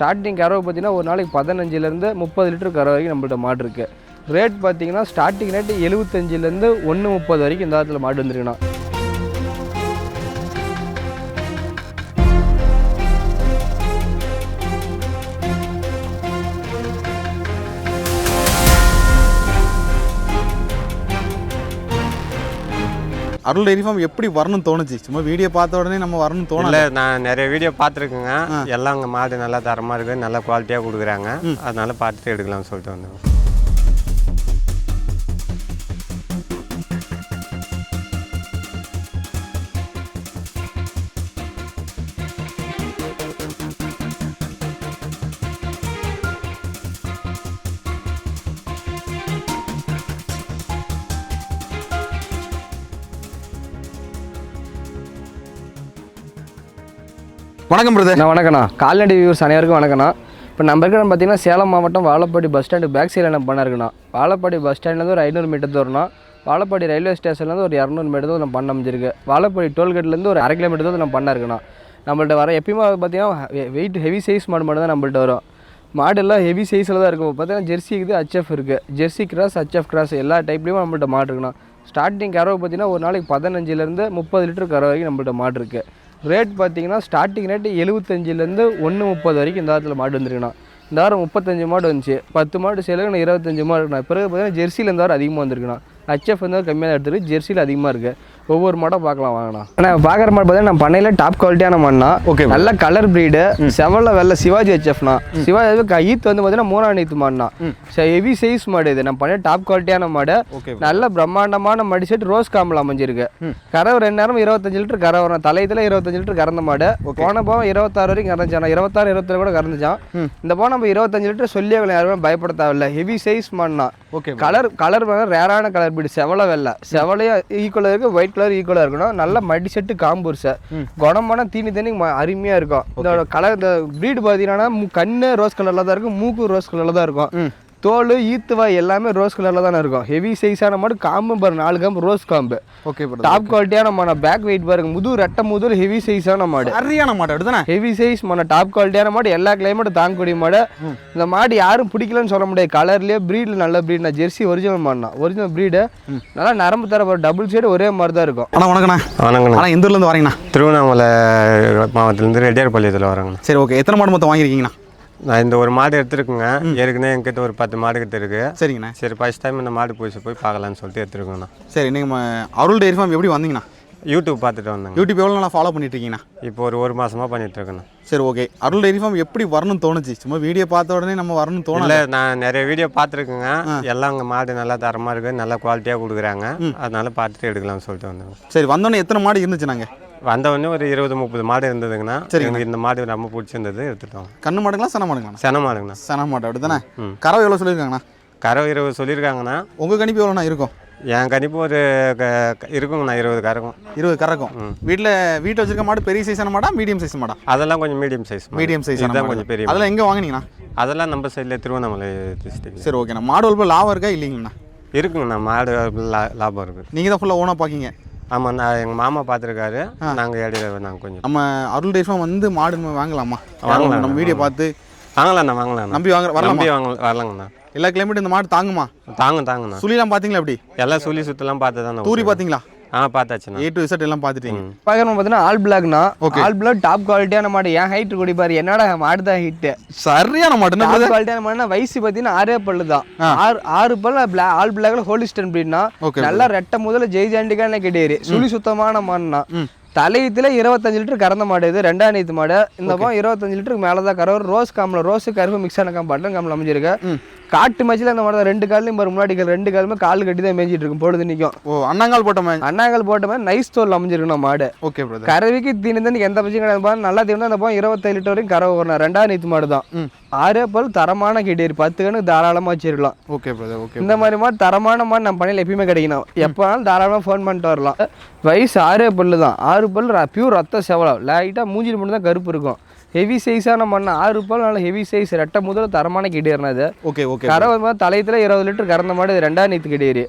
Starting கறவை பார்த்தீங்கன்னா ஒரு நாளைக்கு பதினஞ்சுலேருந்து முப்பது லிட்டர் கறவை வரைக்கும் நம்மள்ட்ட மாடு இருக்குது ரேட் பார்த்தீங்கன்னா ஸ்டார்டிங் ரேட்டு எழுபத்தஞ்சிலேருந்து ஒன்று முப்பது வரைக்கும் இந்த காலத்தில் மாடு வந்துருக்குண்ணா. அருள் டெய்ரி ஃபார்ம் எப்படி வரணும்னு தோணுச்சு? சும்மா வீடியோ பார்த்த உடனே நம்ம வரணும்னு இல்லை தோணல நான் நிறைய வீடியோ பார்த்துருக்கேங்க. எல்லாம் அங்கே மாடு நல்லா தரமாக இருக்குது நல்லா குவாலிட்டியாக கொடுக்குறாங்க. அதனால பார்த்துட்டு எடுக்கலாம்னு சொல்லிட்டு வந்தோம் வணக்கம் பிரதர் நான் வணக்கண்ணா கால்நடை வியூவர்ஸ் அனைவருக்கும் வணக்கண்ணா இப்போ நம்ம இருக்கிற பார்த்தீங்கன்னா சேலம் மாவட்டம் வாழப்பாடி பஸ் ஸ்டாண்டு பேக் சைடில் என்ன பண்ண இருக்குண்ணா? வாழப்பாடி பஸ் ஸ்டாண்ட்லேருந்து ஒரு ஐநூறு மீட்டர் தூரம்னா வாழப்பாடி ரயில்வே ஸ்டேஷன்லேருந்து ஒரு இரநூறு மீட்டர் தூரம் நம்ம பண்ண அமைஞ்சிருக்கு. வாழப்பாடி டோல்கேட்லேருந்து ஒரு அரை கிலோமீட்டர் தூரம் நம்ம பண்ண இருக்குண்ணா. நம்மள்ட்ட வர எப்பயுமே பார்த்தீங்கன்னா வெயிட் ஹெவி சைஸ் மாடு மட்டும் தான் நம்மள்ட்ட வரும். மாடெல்லாம் ஹெவி சைஸில் தான் இருக்கும். பார்த்தீங்கன்னா ஜெர்சி இருக்குது ஹச்எஃப் இருக்குது ஜெர்சி கிராஸ் ஹச்எஃப் கிராஸ் எல்லா டைப்லேயும் நம்மள்ட்ட மாடு இருக்குண்ணா. ஸ்டார்டிங் கறவை பார்த்தீங்கன்னா ஒரு நாளைக்கு பதினஞ்சுலேருந்து முப்பது லிட்டர் கறவை வரைக்கும் நம்மள்ட்ட மாடு இருக்குது ரேட் பார்த்தீங்கன்னா ஸ்டார்டிங் ரேட்டு எழுபத்தஞ்சிலேருந்து ஒன்று முப்பது வரைக்கும் இந்த வாரத்தில் மாடு வந்துருக்குண்ணா. இந்த வாரம் முப்பத்தஞ்சு மாடு வந்துச்சு. பத்து மாடு சேலுக்கு நான் இருபத்தஞ்சு மாடு இருக்குண்ணா பிறகு பார்த்தீங்கன்னா ஜெர்சியில் இந்த வாரம் அதிகமாக வந்திருக்குண்ணா. ஹச்எஃப் வந்து கம்மியாக எடுத்துருக்கு. ஜெர்சியில் அதிகமாக இருக்குது ஒவ்வொரு மாடம் பார்க்கலாம் வாங்கண்ணா. ஆனால் பார்க்குற மாடு பார்த்தீங்கன்னா நம்ம பண்ணையில் டாப் குவாலிட்டியான Okay, bro. நல்ல கலர் ப்ரீடு செவல வெள்ளை சிவாஜி ஹெச்எஃப்னா சிவாஜி ஈத் வந்து பார்த்தீங்கன்னா மூணாம் நீத்து மாடுனா ஹெவி சைஸ் மாடு இது. நம்ம பண்ணைய டாப் குவாலிட்டியான மாடு. ஓகே நல்ல பிரம்மாண்டமான மடி செட் ரோஸ் காம்பில் அமைஞ்சிருக்கு. கறவை ரெண்டு நேரம் இருபத்தஞ்சு லிட்டர் கறவை வரும் தலையத்தில் இருபத்தஞ்சு லிட்டர் கறந்த மாடு. போன போகம் இருபத்தாறு வரைக்கும் கறந்துச்சான் இருபத்தாறு இருபத்தேழு கூட கறந்துச்சான் இந்த போக நம்ம இருபத்தஞ்சு லிட்டர் சொல்லி யாருமே பயப்பட தேவையில்ல. Heavy size okay colour colour ரேரான கலர் பீடு செவலை வெள்ளை. செவலையும் ஈக்குவலாக இருக்கு. ஒயிட் கலர் ஈக்குவலாக இருக்கணும். நல்ல மடி செட்டு காம்பூர் சார் குணமான தீனி தண்ணி ம- அருமையா இருக்கும். இதோட கலர் இந்த ப்ரீடு பார்த்தீங்கன்னா கண்ணு ரோஸ் கலரில் தான் இருக்கும் மூக்கு ரோஸ் கலரில் தான் இருக்கும். தோல் ஈத்துவாய் எல்லாமே ரோஸ் கலரில் தானே இருக்கும். ஹெவி சைஸான மாடு காம்பு பாரு நாலு காம்பு ரோஸ் காம்பு. ஓகே டாப் குவாலிட்டியான மாடு பேக் வெயிட் பாருங்க முது ரெட்டை முதுல் ஹெவி சைஸான மாடு. சரியான மாடு அப்படிதானே? ஹெவி சைஸ் மாடு டாப் குவாலிட்டியான மாடு எல்லா கிளைமேட்டும் தாங்கக்கூடிய மாடு. இந்த மாடு யாரும் பிடிக்கலன்னு சொல்ல முடியாது. கலர்லயே ப்ரீடில் நல்ல ப்ரீட் நான் ஜெர்சி ஒரிஜினல் மாடுனா ஒரிஜினல் ப்ரீடு நல்லா நரம்பு தர டபுள் சைடு ஒரே மாதிரி தான் இருக்கும். அண்ணா வணக்கண்ணா. வணக்கண்ணா. அண்ணா எந்த ஊர்ல இருந்து வரீங்கண்ணா? திருவண்ணாமலை மாவட்டத்துலேருந்து ரெட்டியார்பாளையத்தில் வரோங்கண்ணா. சரி ஓகே எத்தனை மாடு மொத்தம் வாங்கியிருக்கீங்கண்ணா? நான் இந்த ஒரு மாடு எடுத்துருக்குங்க. ஏற்கனவே என்கிட்ட ஒரு பத்து மாடு கிட்ட இருக்கு. சரிங்கண்ணா. சரி ஃபஸ்ட் டைம் இந்த மாடு பூச்சி போய் பார்க்கலான்னு சொல்லிட்டு எடுத்துருக்கோண்ணா சரி நீங்கள் அருள் டெய்ரி ஃபார்ம் எப்படி வந்தீங்கண்ணா? யூடியூப் பார்த்துட்டு வந்தேங்க. யூடியூப் எவ்வளோ நாளாக ஃபாலோ பண்ணிட்டு இருக்கீங்கண்ணா இப்போ ஒரு ஒரு மாசமா பண்ணிட்டு இருக்கேண்ணா சரி ஓகே அருள் டெய்ரி ஃபார்ம் எப்படி வரணும்னு தோணுச்சு? சும்மா வீடியோ பார்த்த உடனே நம்ம வரணும்னு தோணல இல்லை நான் நிறைய வீடியோ பார்த்துருக்கேங்க. எல்லாம் அங்கே மாடு நல்லா தரமாக இருக்குது நல்லா குவாலிட்டியாக கொடுக்குறாங்க. அதனால பார்த்துட்டு எடுக்கலாம்னு சொல்லிட்டு வந்தேங்க. சரி வந்தோடனே எத்தனை மாடு இருந்துச்சு நாங்கள் வந்த உடனே ஒரு இருபது முப்பது மாடு இருந்ததுங்கண்ணா எனக்கு இந்த மாடு ரொம்ப பிடிச்சிருந்தது எடுத்துட்டோம். கண்ணு மாடுங்களா சன மாடுங்கண்ணா சென மாடுங்கண்ணா. சன மாடு அப்படிதானே? கறவை எவ்வளோ சொல்லியிருக்காங்கண்ணா? கறவை இருபது சொல்லியிருக்காங்கண்ணா. உங்கள் கணிப்பு எவ்வளோண்ணா இருக்கும்? என் கணிப்பு ஒரு இருக்குங்கண்ணா இருபது கறக்கும். இருபது கறக்கும். வீட்டில் வீட்டில் வச்சிருக்க மாடு பெரிய சைஸான மாடா மீடியம் சைஸ் மாடா? அதெல்லாம் கொஞ்சம் மீடியம் சைஸ் மீடியம் சைஸ் இதுதான் கொஞ்சம் பெரிய. அதெல்லாம் எங்கே வாங்குனீங்கண்ணா? அதெல்லாம் நம்ம சைடில் திருவண்ணாமலை டிஸ்ட்ரிக்ட் சரி ஓகேண்ணா. மாடு வளர்ப்பு லாபம் இருக்கா இல்லைங்கண்ணா? இருக்குங்கண்ணா மாடு லாபம் இருக்குது நீங்கள் தான் ஃபுல்லாக ஓனாக பார்க்கிங்க ஆமாம் நான் எங்கள் மாமா பார்த்துருக்காரு நாங்கள் இடையில நாங்கள் கொஞ்சம் நம்ம அருள் டேஸ்மா வந்து மாடு வாங்கலாமா? வாங்கலாம். நம்ம வீடியோ பார்த்து வாங்கலாண்ணா வாங்கலாண்ணா நம்பி வாங்க வரலாமா? நம்பி வாங்க வரலாங்கண்ணா எல்லா கிளைமேட்டும் இந்த மாடு தாங்குமா? தாங்க தாங்கண்ணா சுழிலாம் பார்த்தீங்களா எப்படி? எல்லாம் சொல்லி சுத்தலாம் பார்த்து தானே தூரி பார்த்தீங்களா? ஆ பார்த்தாச்சுண்ணா. ஏ டு இசட் எல்லாம் பார்த்துட்டீங்க. பார்க்கணும் பார்த்தீங்கன்னா ஆல் பிளாக்னா ஆல் பிளாக் டாப் குவாலிட்டியான மாடு. என் ஹைட் கூடி பாரு என்னடா மாடு தான் ஹிட்டு சரியான மாடு. என்ன டாப்? குவாலிட்டியான மாடுனா வயசு பார்த்தீங்கன்னா ஆறே பல்லு தான். ஆறு ஆறு பல்லு பிளா ஆல் பிளாக்ல ஹோலிஸ்டன் ப்ரீட்னா நல்லா ரெட்டை முதல்ல ஜெய் ஜாண்டிக்கான கிடையாது. சுழி சுத்தமான மாடுனா தலையத்துல இருபத்தஞ்சு லிட்டர் கறந்த மாடு இது. ரெண்டாம் நீத்து மாடு. இந்த பக்கம் இருபத்தஞ்சு லிட்டருக்கு மேலே தான் கறவை ரோஸ் காம்பில் ரோஸு கருப்பு மிக்ஸ் ஆன காம்பு பட்டன் காம்பில் அமைஞ்சிருக்கு. காட்டு மச்சில அந்த மாடு தான் ரெண்டு கால்லையும் பாரு முன்னாடி கால் ரெண்டு காலுமே கால் கட்டி தான் மேய்ஞ்சிட்டு இருக்கும். பொழுது நிற்கும் ஓ அண்ணாங்கால் போட்ட மாதிரி அண்ணாங்கல் போட்ட மாதிரி நைஸ் தோல் அமைஞ்சிருக்கணும் மாடு ஓகே பிரதர் கறவைக்கு தீனி எந்த பிரச்சனையும் கிடையாது. நல்லா தீவனம் அந்த போகும் இருபத்தேழு லிட்டர் வரைக்கும் கறவை வரணும் ரெண்டாவது நீத்து மாடு தான். ஆறே பல் தரமான கிட்டேரி பத்து கணக்கு தாராளமாக வச்சிருக்கலாம். ஓகே பிரதர் ஓகே இந்த மாதிரி மாடு தரமான மாடு நம்ம பண்ணையில் எப்பயுமே கிடைக்கணும். எப்போ வேணாலும் தாராளமாக ஃபோன் பண்ணிட்டு வரலாம். வயசு ஆறே பல்லு தான். ஆறு பல் பியூர் ரத்த செவலம் லைட்டாக மூஞ்சில் மட்டும் தான் கருப்பு இருக்கும். ஹெவி சைஸான மண்ணு ஆறு பல் நல்ல ஹெவி சைஸ் ரெட்டை முதல்ல தரமான கிட்டேரினா அது ஓகே ஓகே கறவை மாதிரி தலையத்தில் இருபது லிட்டர் கறந்த மாடு இது ரெண்டாம் நீத்து கிடையாது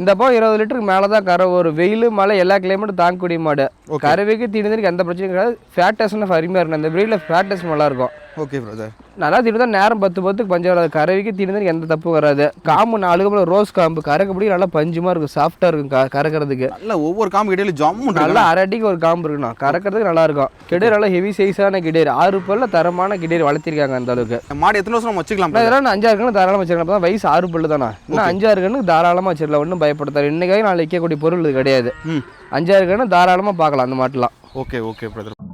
இந்த பக்கம் இருபது லிட்டருக்கு மேலே தான் கறவை வரும் வெயில் மழை எல்லா கிளைமேட்டும் தாங்கக்கூடிய மாடு. கறவைக்கு தீனி தண்ணிக்கு எந்த பிரச்சனையும் கிடையாது. ஃபேட்டஸ்னு அருமையாக இருக்கும். இந்த breedல ஃபேட்டஸ் நல்லா இருக்கும். ஓகே பிரதர் நல்லா தீனி தான் நேரம் பத்து பத்துக்கு பஞ்சம் வராது. கறவைக்கு தீனி எந்த தப்பும் வராது. காம்பு நாலு கம்பு ரோஸ் காம்பு. கறக்கப்படி நல்லா பஞ்சுமா இருக்கும். சாஃப்டா இருக்கும் கறக்கறதுக்கு. நல்ல ஒவ்வொரு காம்பு இடையில ஜம்மு நல்லா அரடிக்கு ஒரு காம்பு இருக்குண்ணா. கறக்கிறதுக்கு நல்லா இருக்கும். கிடேர் நல்லா ஹெவி சைஸான கிடேர். ஆறு பல்ல தரமான கிடேர் வளர்த்திருக்காங்க அந்த அளவுக்கு. மாடு எத்தனை வருஷம் வச்சுக்கலாம் இதெல்லாம் நான் அஞ்சாறு கணக்கு தாராளமாக வச்சிருக்கேன் அப்போ வயசு ஆறு பல்லு தானே? இன்னும் அஞ்சாறு கணக்கு தாராளமாக வச்சிடலாம். ஒன்றும் பயப்படுத்தாரு இன்னைக்காக நாளைக்கு விற்கக்கூடிய பொருள் இது கிடையாது. ம். அஞ்சாறு கணக்கு தாராளமாக பார்க்கலாம் அந்த மாட்டெலாம். ஓகே ஓகே பிரதர்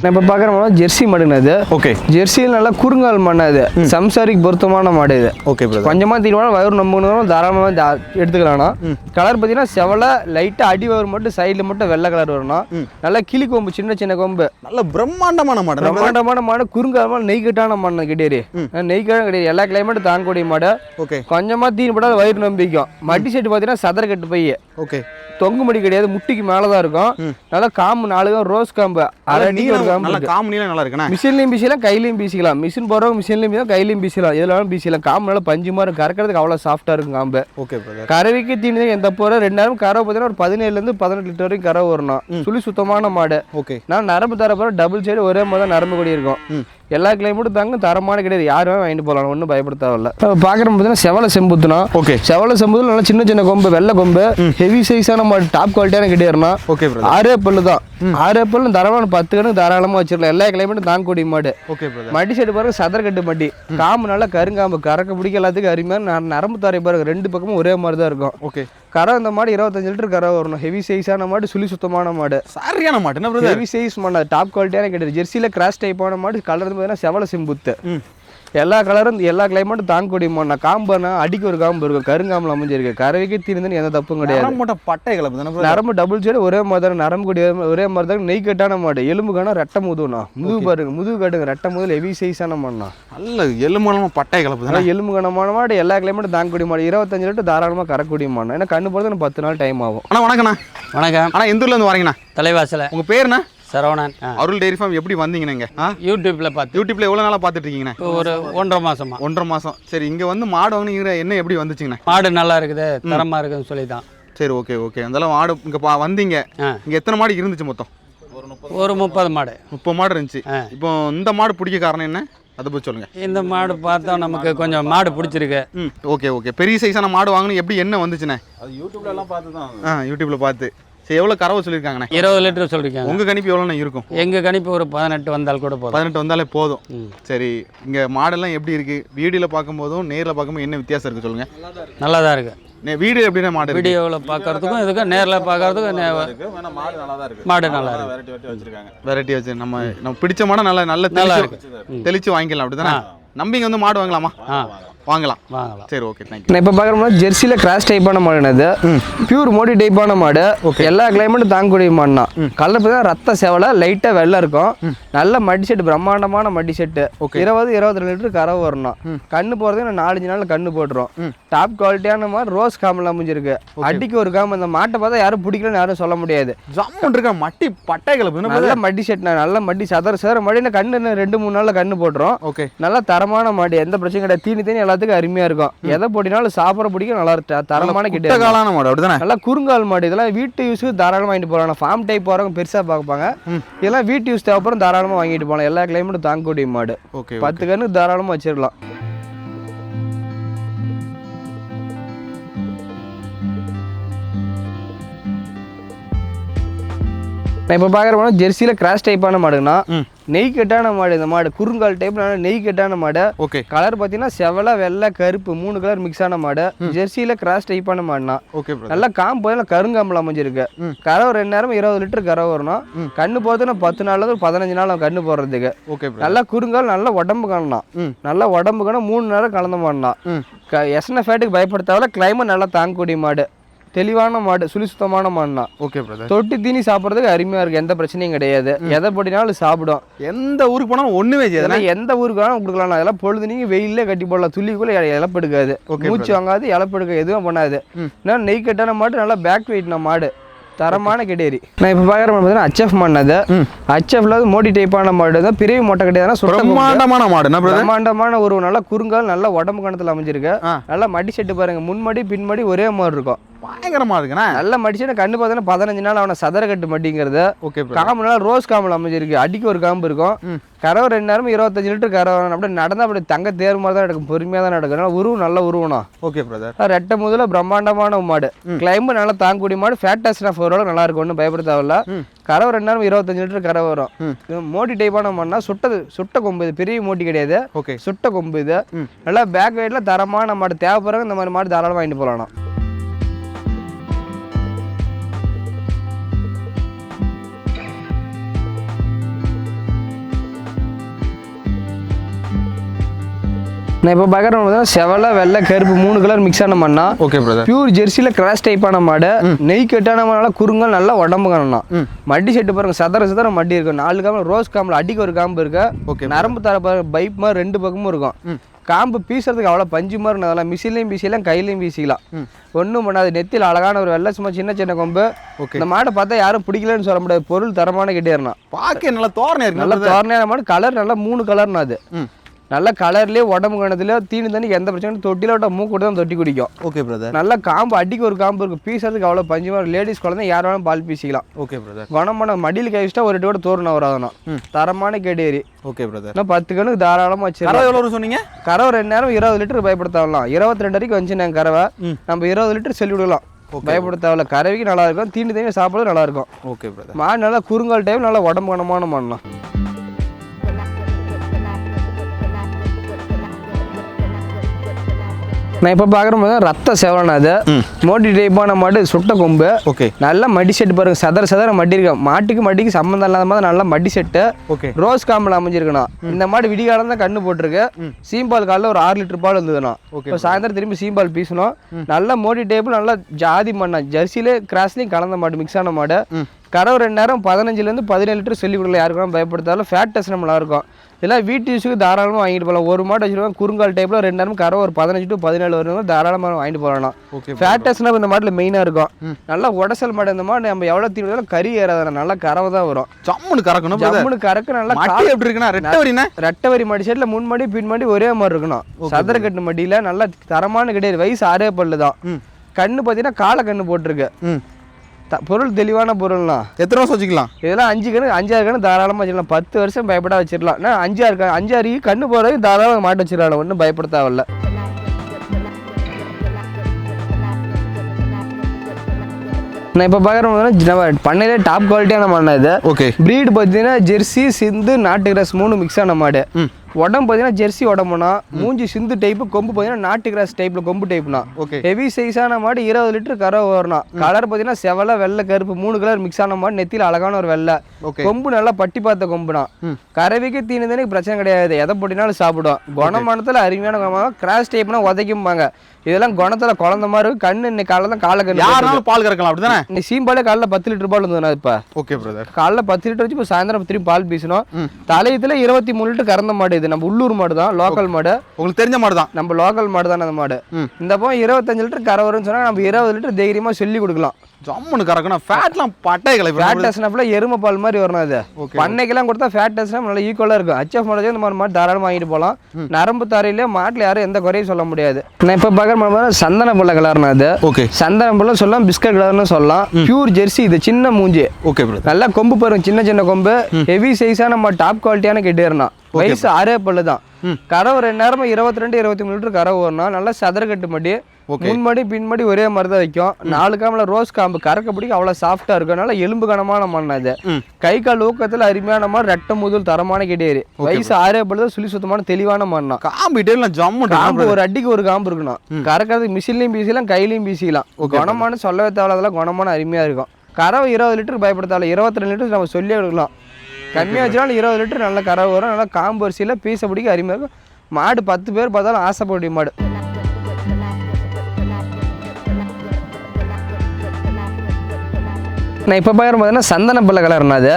இப்போ பார்க்குற மாடு ஜெர்சி மாடுங்க ஓகே. ஜெர்சியில் நல்லா குறுங்கால் மண்ணை இது. சம்சாரிக்கு பொருத்தமான மாடு இது. ஓகே கொஞ்சமாக தீர்மானம் வயிறு நம்பணும் தாராளமாக தா- எடுத்துக்கலாம்னா கலர் பார்த்தீங்கன்னா செவலை லைட்டாக அடி வயிறு மட்டும் சைடில் மட்டும் வெள்ளை கலர் வரணும் நல்லா கிளி கொம்பு சின்ன சின்ன கொம்பு. நல்ல பிரம்மாண்டமான மாடு? பிரம்மாண்டமான மாடு குறுங்காலமான நெய்கட்டான மாடு கிடையாது. நெய்கட்டான கிடையாது. எல்லா கிளைமேட்டும் தாங்கக்கூடிய மாடு. ஓகே. கொஞ்சமாக தீன் போட்டால் அது வயிறு நம்பிக்கும். மட்டி செட்டு பார்த்தீங்கன்னா சதர கட்டு பைய ஓகே. தொங்கு மடி கிடையாது முட்டிக்கு மேலே தான் இருக்கும் நல்லா காம்பு நாலு ரோஸ் காம்பு. அரை காம்பு நல்ல நீளம் நல்லா இருக்குண்ணா மிஷின்லையும் பீசிக்கலாம் கையிலையும் பீசிக்கலாம். மிஷின் போகிறவங்க மிஷின்லையும் பீசலாம் கையிலையும் பீசிக்கலாம். இதில் வேணும் பீசிக்கலாம். காம்பு நல்லா பஞ்சு மாதிரி கறக்கிறதுக்கு அவ்வளோ சாஃப்டாக இருக்கும் காம்பு. ஓகே பிரதர் கறவைக்கு தீனி எந்த போகிற ரெண்டு நேரம் கறவை பார்த்தீங்கன்னா ஒரு பதினேழுலேருந்து பதினெட்டு லிட்டர் வரைக்கும் கறவை வரணும். சுழி சுத்தமான மாடு. ஓகே நான் நரம்பு தர போகிற டபுள் சைடு ஒரே மாதிரி நரம்பு கொடி இருக்கும். எல்லா கிளைமேட்டும் தாங்க தரமான கிடையாது. யாருமே வாங்கிட்டு போகலாம் ஒன்றும் பயப்பட தேவையில்ல பார்க்குற பார்த்தீங்கன்னா செவலை செம்புத்துனா ஓகே செவலை செம்புத்துல நல்லா சின்ன சின்ன கொம்பு வெள்ளை கொம்பு ஹெவி சைஸான மாடு டாப் குவாலிட்டியான கிடையாதுனா ஓகே ஆறே பல்லு தான். ஆறே பல்லு தரமான பத்து கணக்கு தாராளமாக வச்சிடலாம் எல்லா கிளைமேட்டும் தாங்கக்கூடிய மாடு. ஓகே மடி செட்டு பாருங்க சதர் கட்டு மடி. காம்பு நல்லா கருங்காம்பு. கறக்க பிடிக்க எல்லாத்துக்கும் அருமையான நரம்பு தாரை பாருங்க. ரெண்டு பக்கமும் ஒரே மாதிரி தான் இருக்கும். ஓகே கரை இந்த மாடு இருபத்தஞ்சு லிட்டர் கரை வரணும். ஹெவி சைஸான மாடு சுழி சுத்தமான மாடு. சரியான மாடு. ஹெவி சைஸ் மாடு. டாப் குவாலிட்டியான கிடையாது ஜெர்சியில் கிராஸ் டைப்பான மாடு. கலர் பார்த்தீங்கன்னா செவல செம்புத்து. எல்லா கலரும் எல்லா கிளைமேட்டும் தாங்கக்கூடிய மாடு நான் காம்புனா அடிக்கு ஒரு காம்பு இருக்கும். கருங்காம்பில் அமைஞ்சிருக்கு. கறவைக்கு தீர்ந்துன்னு எந்த தப்பும் கிடையாது. நரம் போட்ட பிரதர் நரம்பு டபுள் சைடு ஒரே மாதிரி தான். நரம்பு கூடிய ஒரே மாதிரி தான். நெய் கட்டான மாடு. எலும்பு காணா ரெட்டை முதுகுண்ணா. முதுகு பாருங்க. முதுகு காட்டுங்க. ரெட்டை முதல் ஹெவி சைஸான மாடுண்ணா நல்ல எலும்பு பட்டை கலப்பு தானே ஆனால் எலும்பு கனமான மாடு எல்லா கிளைமேட்டும் தாங்கக்கூடிய மாடு. இருபத்தஞ்சு லிட்டர் தாராளமாக கறக்கூடிய மாடு ஏன்னா கண்ணு போகிறது பத்து நாள் டைம் ஆகும். அண்ணா வணக்கண்ணா வணக்கம். அண்ணா எந்த ஊர்ல இருந்து வரீங்கண்ணா? தலைவாசல. உங்க பேருண்ணா சரவணன். அருள் டெய்ரி ஃபார்ம் எப்படி வந்தீங்கண்ணா இங்க ஆ? யூடியூப்ல பார்த்து. யூடியூப்ல எவ்வளவு நாளா பார்த்துட்டு இருக்கீங்கண்ணா ஒரு ஒன்றரை மாசமா. ஒன்றரை மாசம். சரி இங்க வந்து மாடு வாங்கினீங்க என்ன எப்படி வந்துச்சுங்கண்ணா? மாடு நல்லா இருக்குது தரமா இருக்குதுன்னு சொல்லி தான் சரி ஓகே ஓகே. அதெல்லாம் மாடு இங்க பா வந்தீங்க. ஆ. இங்க எத்தனை மாடு இருந்துச்சு மொத்தம்? ஒரு முப்பது மாடு. முப்பது மாடு இருந்துச்சு. ஆ. இப்போ இந்த மாடு பிடிக்க காரணம் என்ன? அதை பத்தி சொல்லுங்க. இந்த மாடு பார்த்தா நமக்கு கொஞ்சம் மாடு பிடிச்சிருக்கு. Okay okay. பெரிய சைஸான மாடு வாங்கணும் எப்படி என்ன வந்துச்சுண்ணே? அது யூடியூப்ல எல்லாம் பார்த்து தான் ஆ யூடியூப்ல பார்த்து. சரி எவ்வளோ கறவை சொல்லியிருக்காங்கண்ணே? இருபது லிட்டர் சொல்லிருக்காங்க உங்க கணிப்பு எவ்வளோண்ணே இருக்கும்? எங்க கணிப்பு ஒரு பதினெட்டு வந்தால் கூட போதும். பதினெட்டு வந்தாலே போதும். சரி இங்க மாடெல்லாம் எப்படி இருக்கு? வீடியோல பார்க்கும்போதும் நேர்ல பார்க்கும்போது என்ன வித்தியாசம் இருக்கு சொல்லுங்க. நல்லா தான் இருக்கு. நே- வீடியோ எப்படின்னா மாடு இருக்கு? வீடியோவில் பார்க்கறதுக்கும் இதுக்கும் நேரில் பார்க்கறதுக்கும் மாடு நல்லா இருக்கு. வெரைட்டி வச்சு நம்ம நம்ம பிடிச்ச மாடை நல்லா நல்ல நல்லா தெளிச்சு தெளிச்சு வாங்கிக்கலாம் அப்படிதானே? நம்பிங்க வந்து மாடு வாங்கலாமா? ஆ. வாங்கலாம். வாங்கலாம். சரி ஓகே தேங்க்யூ நான் இப்போ பார்க்குற ஜெர்சியில் கிராஸ் டைப்பான மாடு இது பியூர் மோடி டைப்பான மாடு. எல்லா கிளைமேட்டும் தாங்கக்கூடிய மாடுனா கலர் பார்த்தீங்கன்னா ரத்த செவலை லைட்டாக வெள்ளை இருக்கும். நல்ல மடி செட்டு பிரம்மாண்டமான மடி செட்டு இருபது இருபத்தி ரெண்டு லிட்டர் கறவை வரணும். கண்ணு போகிறது நான் நாலஞ்சு நாள் கண்ணு போட்டுரும். டாப் குவாலிட்டியான மாதிரி ரோஸ் காம்பில் அமைஞ்சிருக்கு. அடிக்கு ஒரு காம்பு இந்த மாட்டை பார்த்தா யாரும் பிடிக்கலன்னு யாரும் சொல்ல முடியாது. ஜம்முன் இருக்க மட்டி பட்டை கிளப்பு நல்ல மடி செட்னா நல்ல மடி. சதற சேர மடி கண்ணு ரெண்டு மூணு நாளில் கண்ணு போட்டுரும். ஓகே நல்லா தரமான மாடு. எந்த பிரச்சனையும் கிடையாது. தீனி தீனி எல்லாத்துக்கும் அருமையா இருக்கும். எதை போட்டினாலும் சாப்பிட பிடிக்கும் நல்லா தரமான குட்ட காலான மாடு அப்படிதானே? நல்லா குறுங்கால் மாடு இதெல்லாம் வீட்டு யூஸுக்கு தாராளமாக வாங்கிட்டு போகலாம். ஃபார்ம் டைப் போகிறவங்க பெருசாக பார்ப்பாங்க. இதெல்லாம் வீட்டு யூஸ் தேவைப்படும் தாராளமாக வாங்கிட்டு போகலாம். எல்லா கிளைமேட்டும் தாங்கக்கூடிய மாடு. ஓகே பத்து கன்று தாராளமாக வச்சிடலாம் நான் இப்போ பார்க்குற மாடு ஜெர்சியில் கிராஸ் டைப்பான மாடுங்கண்ணா ம். நெய் கட்டான மாடு இந்த மாடு. குறுங்கால் டைப் நெய் கட்டான மாடு. ஓகே. கலர் பார்த்தீங்கன்னா செவலை வெள்ளை கருப்பு மூணு கலர் மிக்ஸ் ஆன மாடு. ஜெர்சியில் கிராஸ் டைப்பான மாடுனா ஓகே நல்லா காம்பு போதில் கருங்காம்பில் அமைஞ்சிருக்கு. கறவை ரெண்டு நேரம் இருபது லிட்டர் கறவை வரணும் கண்ணு போகிறதுனா பத்து நாள்ல இருந்து பதினஞ்சு நாள் கண்ணு போடுறதுக்கு. ஓகே நல்லா குறுங்கால் நல்லா உடம்பு காணலாம். நல்லா உடம்பு காண மூணு நேரம் கலந்த மாடுனா ம். க எசன ஃபேட்டுக்கு பயப்படுத்தாவில கிளைமேட் நல்லா தாங்கக்கூடிய மாடு. தெளிவான மாடு சுழி சுத்தமான மாடுனா ஓகே பிரதர் தொட்டி தீனி சாப்பிட்றதுக்கு அருமையாக இருக்குது எந்த பிரச்சனையும் கிடையாது. எதை போட்டினாலும் சாப்பிடும். எந்த ஊருக்கு போனாலும் ஒண்ணுமே செய்யாது. எந்த ஊருக்கு வேணாலும் கொடுக்கலாம். அதெல்லாம் பொழுது நீங்கள் வெயிலே கட்டி போடலாம். துள்ளிக்குள்ளே இழப்பெடுக்காது மூச்சு வாங்காது இழப்பெடுக்க எதுவும் பண்ணாது. நான் நெய் கட்டான மாடு நல்லா பேக் வெயிட்ன மாடு. தரமான கெடேரி. நான் இப்போ பார்க்குற மாடு பார்த்தீங்கன்னா ஹச்எஃப் மாடுனது ஹச்எஃப்ல வந்து மோடி டைப்பான மாடு. தான் பெரிய மொட்டை கிடையாது சுத்த கொம்பு. பிரம்மாண்டமான மாடு பிரம்மாண்டமான ஒரு நல்லா குறுங்கால் நல்லா உடம்பு கணத்தில் அமைஞ்சிருக்கு. நல்லா மடி செட்டு பாருங்க. முன்மடி பின்மடி ஒரே மாதிரி இருக்கும். பயங்கரமா இருக்குண்ணே. நல்ல மடிச்சுன்னா கண்ணு பார்த்தீங்கன்னா பதினஞ்சு நாள் அவனை சதர கட்டு மடிங்கிறது. ஓகே காம்பு நாள் ரோஸ் காம்பில் அமைஞ்சிருக்கு. அடிக்கு ஒரு காம்பு இருக்கும். கறவை ரெண்டு நேரம் இருபத்தஞ்சு லிட்டர் கறவை. அப்படியே நடந்தா அப்படி தங்க தேர் மாதிரி தான் நடக்கும். பொறுமையாக தான் நடக்கும். உருவம் நல்ல உருவணும். ஓகே பிரதர் ரெட்டை முதல்ல பிரம்மாண்டமான மாடு. கிளைம்பு நல்லா தாங்கக்கூடிய மாடு. ஃபேட்டாஸ்னா ஃபோரோட நல்லா இருக்கும். ஒன்றும் பயப்பட தேவையில்ல. கறவை ரெண்டு நேரம் இருபத்தஞ்சு லிட்டர் கறவை வரும். மோட்டி டைப்பான மாடுனா சுட்டது சுட்ட கொம்பு இது. பெரிய மோட்டி கிடையாது. ஓகே சுட்ட கொம்பு இது. நல்லா பேக் வெயிட்டில் தரமான மாடு. தேவைப்படுறவங்க இந்த மாதிரி மாடு தாராளமாக வாங்கிட்டு போகலாம். நான் இப்போ பார்க்குறேன் செவலை வெள்ளை கருப்பு மூணு கலர் மிக்ஸ் ஆன மண்ணா. ஓகே பிரதர் பியூர் ஜெர்சியில் கிராஸ் டைப்பான மாடு. நெய் கட்டான மாடு குறுங்கல் நல்லா உடம்பு காணணும். மடி செட்டு பாருங்க சதற சதற மடி இருக்கும் நாலு காம்பு ரோஸ் காம்பில் அடிக்க ஒரு காம்பு இருக்கு. ஓகே நரம்பு தர பைப் மாதிரி ரெண்டு பக்கமும் இருக்கும். காம்பு பீசுறதுக்கு அவ்வளோ பஞ்சு மாதிரி. அதெல்லாம் மிஷின்லையும் பீசிக்கலாம் கையிலையும் பீசிக்கலாம். ஒன்றும் பண்ணாது. நெத்தியில் அழகான ஒரு வெள்ளை சும்மா சின்ன சின்ன கொம்பு. ஓகே இந்த மாடை பார்த்தா யாரும் பிடிக்கலன்னு சொல்ல முடியாது. பொருள் தரமான கிட்டேறனா பார்க்க நல்லா தோரணையா இருக்கு நல்ல தோரணையான மாடு கலர் நல்லா மூணு கலர்னா அது. நல்ல கலர்லேயே உடம்பு கணத்துலேயே தீனி தண்ணி எந்த பிரச்சனையும் தொட்டில விட்ட மூக்கு தான் தொட்டி குடிக்கும். ஓகே பிரதர் நல்ல காம்பு அடிக்கு ஒரு காம்பு இருக்கும். பீசுறதுக்கு அவ்வளோ பஞ்சு லேடிஸ் குழந்தை யார் வேணாலும் பால் பீசிக்கலாம். ஓகே பிரதர் குணமான மடியில் கை வச்சுட்டா ஒரு கூட தோரணம் வராதணும் ம். தரமான கேடேரி. ஓகே பிரதர் இன்னும் பத்து கணக்கு தாராளமாக கறவை வச்சிருக்கோம் எவ்வளோ வரும் சொன்னீங்க? கறவை ரெண்டு நேரம் இருபது லிட்டர் பயப்படுத்தலாம். இருபத்தி ரெண்டு வரைக்கும் வந்துச்சு நாங்கள் கறவை. நம்ம இருபது லிட்டர் செல்லி விடலாம். பயப்பட தேவையில்ல கறவைக்கு நல்லா இருக்கும். தீனி தண்ணி சாப்பிட நல்லா இருக்கும். ஓகே பிரதர் மாடு நல்லா குறுங்கால் டைம் நல்லா உடம்பு கனமான மாடலாம் நான் இப்போ பார்க்குற போது ரத்த செவலனா அது. மோட்டி டைப்பான மாடு சுட்ட கொம்பு. ஓகே. நல்லா மடி செட்டு பாருங்க சதற சதற மடி இருக்கும் மாட்டுக்கு மடிக்கு சம்மந்தம் இல்லாத மாதிரி நல்லா மடி செட்டு. ஓகே. ரோஸ் காம்பில் அமைஞ்சிருக்கணும் இந்த மாடு விடிகாலம் தான் கண்ணு போட்டிருக்கு. சீம்பால் காலில் ஒரு ஆறு லிட்டர் பால் இருந்ததுணும் ஓகே. இப்போ சாயந்தரம் திரும்பி சீம்பால் பீசணும். நல்ல மோடி டேபிள் நல்லா ஜாதி மண்ணா. ஜெர்சிலே கிராஸ்லேயும் கலந்த மாடு மிக்ஸ் ஆன மாடு. கறவை ரெண்டு நேரம் பதினஞ்சுலேருந்து பதினேழு லிட்டர் சொல்லி கொடுக்கல. யாருக்கும் பயப்படுத்தாலும் ஃபேட் டெஸ்ட் நம்மளா இருக்கும். இதெல்லாம் வீட்டு யூஸுக்கு தாராளமாக வாங்கிட்டு போகலாம் ஒரு மாடு வச்சுருவாங்க குறுங்கால் டைப்பில் ரெண்டு நேரம் கறவை ஒரு பதினஞ்சு டு பதினேழு வருவாங்க தாராளமாக வாங்கிட்டு போகலாம் ஓகே ஃபேட் டெஸ்ட்னா இந்த மாட்டில் மெயினாக இருக்கும். நல்லா உடசல் மாடு இந்த மாடு நம்ம எவ்வளோ தீவிரம் கறி ஏறாத நல்லா கறவை தான் வரும். ஜம்முன்னு கறக்கணும் ஜம்முன்னு கறக்க நல்லா மட்டி எப்படி இருக்குண்ணா? ரெட்டை வரிண்ணே? ரெட்டை வரி மடி சைடில் முன்மடி பின்மடி ஒரே மாதிரி இருக்கணும். சதுர கட்டு மடியில் நல்ல தரமான கிடையாது. வயசு ஆறே பல்லு தான். கண்ணு பார்த்தீங்கன்னா காலை கண்ணு போட்டிருக்கு. பொருள் தெளிவான பொருள்லாம் எத்தனை வருஷம் வச்சுக்கலாம்? இதெல்லாம் அஞ்சு கணக்கு அஞ்சாறு கணக்கு தாராளமாக வச்சிடலாம் பத்து வருஷம் பயப்பட வச்சிடலாம். நான் அஞ்சாறு க- அஞ்சாறு கண்ணு போகிறதுக்கு தாராளமாக மாட்டு வச்சிடலாம். ஒன்றும் பயப்பட தேவையில்ல நான் இப்போ பார்க்குற பண்ணையிலே டாப் குவாலிட்டியான மாடு இது. ஓகே ப்ரீடு பார்த்தீங்கன்னா ஜெர்சி சிந்து நாட்டு கிராஸ் மூணு மிக்ஸ் ஆன மாடு. உடம்பு பார்த்தீங்கன்னா ஜெர்சி உடம்புனா மூஞ்சி சிந்து டைப்பு கொம்பு பார்த்தீங்கன்னா நாட்டு கிராஸ் டைப்பில் கொம்பு டைப்னா ஓகே ஹெவி சைஸான மாடு இருபது லிட்டர் கறவை வரணும் கலர் பார்த்தீங்கன்னா செவலை வெள்ளை கருப்பு மூணு கலர் மிக்ஸ் ஆன மாடு நெத்தியில் அழகான ஒரு வெள்ளை. கொம்பு நல்லா பட்டி பார்த்த கொம்புனா. கறவைக்கு தீனி தண்ணி பிரச்சனை கிடையாது. எதை போட்டினாலும் சாப்பிடும் குணமானத்தில் அருமையான குணமாக கிராஸ் டைப்னா உதைக்கும்பாங்க. இதெல்லாம் குணத்தில் குழந்த மாதிரி கண்ணு இன்னைக்கு காலைல தான் காலை கண்ணு யாருனாலும் பால் கறக்கலாம் அப்படிதானே? இன்னைக்கு சீம்பாலே காலைல பத்து லிட்டர் பால் இருந்ததுண்ணா இப்போ. ஓகே பிரதர் காலைல பத்து லிட்டர் வச்சு இப்போ சாயந்தரம் திரும்பி பால் பீசணும். தலையத்தில் இருபத்தி மூணு லிட்டர் கறந்த மாடு இது. நம்ம உள்ளூர் மாடு தான் லோக்கல் மாடு. உங்களுக்கு தெரிஞ்ச மாடு தான். நம்ம லோக்கல் மாடு தானே அந்த மாடு. இந்த பக்கம் இருபத்தஞ்சு லிட்டர் கரை வரும்னு சொன்னா நம்ம இருபது லிட்டர் தைரியமாக சொல்லி கொடுக்கலாம். ஜம்முன்னு கறக்கணும் ஃபேட்லாம் பட்டை ஃபேட் கிளப்பி டெஸ்ட்னாப்ல எருமை பால் மாதிரி வரணும் அது. பண்ணைக்கெல்லாம் கொடுத்தா ஃபேட் டெஸ்ட்னா நல்லா ஈக்குவலாக இருக்கும். ஹச்எஃப் மாடு இந்த மாதிரி மாடு தாராளமாக வாங்கிட்டு போகலாம் நரம்பு தரையிலே மாட்டில் யாரும் எந்த குறையும் சொல்ல முடியாது. நான் இப்போ பார்க்குற சந்தன புள்ள கலர்னா அது. ஓகே சந்தன புள்ள சொல்லலாம் பிஸ்கட் கலர்னு சொல்லலாம். பியூர் ஜெர்சி இது சின்ன மூஞ்சி. ஓகே நல்லா கொம்பு பாருங்க சின்ன சின்ன கொம்பு. ஹெவி சைஸாக நம்ம டாப் குவாலிட்டியான கெட்டேறணும் வயசு ஆறே பல்லு தான். கறவை ரெண்டு நேரமும் இருபத்தி ரெண்டு இருபத்தி மூணு லிட்டர் கறவை வரணும் நல்லா சதுர கட்டு மடி முன்மடி பின்மடி ஒரே மாதிரி தான் வைக்கும் நாலு காமில் ரோஸ் காம்பு. கறக்க பிடிக்கும் அவ்வளோ சாஃப்டாக இருக்கும். நல்லா எலும்பு கனமான மண் ம். கை கால் ஊக்கத்தில் அருமையான மாதிரி ரெட்டை முதல் தரமான கெடேரி வயசு ஆறே தான் சுழி சுத்தமான தெளிவான மண்ணா. காம்பிட்டேலாம் ஜம்முன்னு காம்பு ஒரு அடிக்கு ஒரு காம்பு இருக்கணும். கறக்கிறதுக்கு மிஷின்லையும் பீசிக்கலாம் கையிலையும் பீசிக்கலாம் குணமான சொல்லவே தேவையில்ல குணமான அருமையாக இருக்கும். கறவை இருபது லிட்டருக்கு பயப்படுத்தால இருபத்தி ரெண்டு லிட்டர் நம்ம சொல்லியே கொடுக்கலாம். கம்மியாக வச்சாலும் இருபது லிட்டர் நல்ல கறவை வரும். நல்லா காம்பு அரிசியில் பீசை பிடிக்க அருமையாக இருக்கும். மாடு பத்து பேர் பார்த்தாலும் ஆசைப்படி மாடு. நான் இப்போ பார்க்குற பார்த்தீங்கன்னா சந்தன பிள்ளை கலர்னா அது.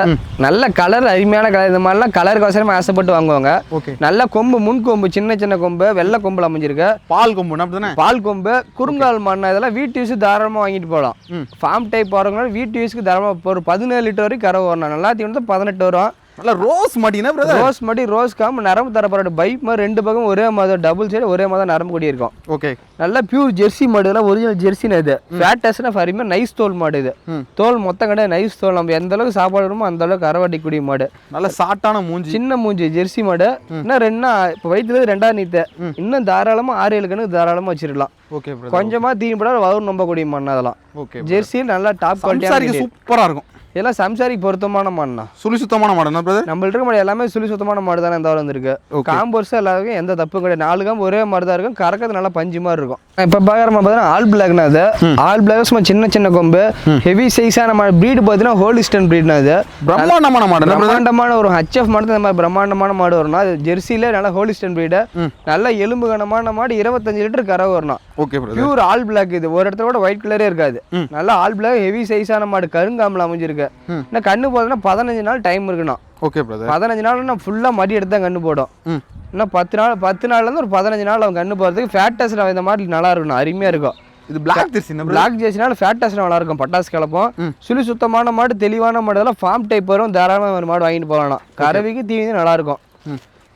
நல்ல கலர் அருமையான கலர் இந்த மாதிரிலாம் கலருக்கு அவசரமாக ஆசைப்பட்டு வாங்குவாங்க. ஓகே. நல்ல கொம்பு முன் கொம்பு சின்ன சின்ன கொம்பு வெள்ளை கொம்புல அமைஞ்சிருக்கு. பால் கொம்பு அப்படிதானே? பால் கொம்பு குறுங்கால் மண்ணை இதெல்லாம் வீட்டு யூஸ் தாராளமாக வாங்கிட்டு போகலாம். ஃபார்ம் டைப் போகிறவங்க வீட்டு யூஸ்க்கு தாராளமாக ஒரு பதினேழு லிட்டர் வரைக்கும் கறவை வரணும். நல்லா தீவனத்தை பதினெட்டு வரும். நல்ல ரோஸ் மாட்டினா பிரதர் ரோஸ் மடி ரோஸ் காம்பு நரம்பு தரப்பட பைப் மாதிரி ரெண்டு பக்கம் ஒரே மாதிரி டபுள் சைடு ஒரே மாதிரி நரம்பு கொடி இருக்கும். ஓகே நல்லா பியூர் ஜெர்சி மாடு இதெல்லாம் ஒரிஜினல் ஜெர்சின்னு இது. ஃபேட் டெஸ்ட்னா ஃபரிமே நைஸ் தோல் மாடு இது. தோல் மொத்தம் கிடையாது நைஸ் தோல். நம்ம எந்த அளவுக்கு சாப்பாடு விடுமோ அந்த அளவுக்கு அரவாட்டிக்கூடிய மாடு. நல்ல சாட்டான மூஞ்சி. சின்ன மூஞ்சி ஜெர்சி மாடு. இன்னும் ரெண்டா இப்போ வயிற்றுல ரெண்டாவது நீத்த. இன்னும் தாராளமா ஆறு ஏழு கணக்கு தாராளமா வச்சிருக்கலாம் ஓகே கொஞ்சமா தீனி போட வரும் நம்ப கூடிய மண் அதெல்லாம் ஓகே ஜெர்சியில் நல்லா டாப் குவாலிட்டியாக சூப்பரா இருக்கும். இதெல்லாம் சம்சாரிக்கு பொருத்தமான மண்ணா சுழி சுத்தமான மாடு என்ன பிரதர் நம்மள்ட்ட இருக்க மாடு எல்லாமே சுழி சுத்தமான மாடு தானே இந்த வந்திருக்கு Okay. காம்பர்ஸ் எல்லாருக்கும் எந்த தப்பும் கிடையாது. நாலு காம்பு ஒரே மாதிரி தான் இருக்கும். கறக்கிறது நல்லா பஞ்சு மாதிரி இருக்கும். இப்போ பார்க்குற மாதிரி பார்த்தீங்கன்னா ஆல் பிளாக்னா அது. ஆல் பிளாக் சும்மா சின்ன சின்ன கொம்பு. ஹெவி சைஸான மாடு. ப்ரீடு பார்த்தீங்கன்னா ஹோலிஸ்டன் ப்ரீட்னா அது. பிரம்மாண்டமான மாடு பிரம்மாண்டமான ஒரு ஹச்எஃப் மாடு இந்த மாதிரி பிரம்மாண்டமான மாடு வரணும் அது ஜெர்சியில நல்லா ஹோலிஸ்டன் ப்ரீடு நல்ல எலும்பு கனமான மாடு. இருபத்தஞ்சு லிட்டர் கரை வரணும் ஓகே பியூர் ஆல் பிளாக் இது. ஒரு இடத்துல கூட ஒயிட் கலரே இருக்காது. நல்லா ஆல் பிளாக் ஹெவி சைஸான மாடு. கருங்காமல் அமைஞ்சிருக்கு. இன்னும் கண்ணு போதுன்னா பதினஞ்சு நாள் டைம் இருக்கணும் ஓகே பிரதர் பதினஞ்சு நாள் நான் ஃபுல்லாக மடி எடுத்து தான் கண்ணு போடும். இன்னும் பத்து நாள் பத்து நாள்லேருந்து ஒரு பதினஞ்சு நாள் அவன் கண்ணு போகிறதுக்கு ஃபேட் டெஸ்ட் இந்த மாதிரி நல்லா இருக்கணும் அருமையாக இருக்கும். இது பிளாக் ஜெர்சி பிளாக் ஜேசினால ஃபேட் டெஸ்ட் நல்லா இருக்கும் பட்டாசு கலப்போம் சுழி சுத்தமான மாடு தெளிவான மாடு இதெல்லாம் ஃபார்ம் டைப் வரும் தாராளமாக ஒரு மாடு வாங்கிட்டு போகலாம் கறவைக்கு தீனி நல்லா இருக்கும்.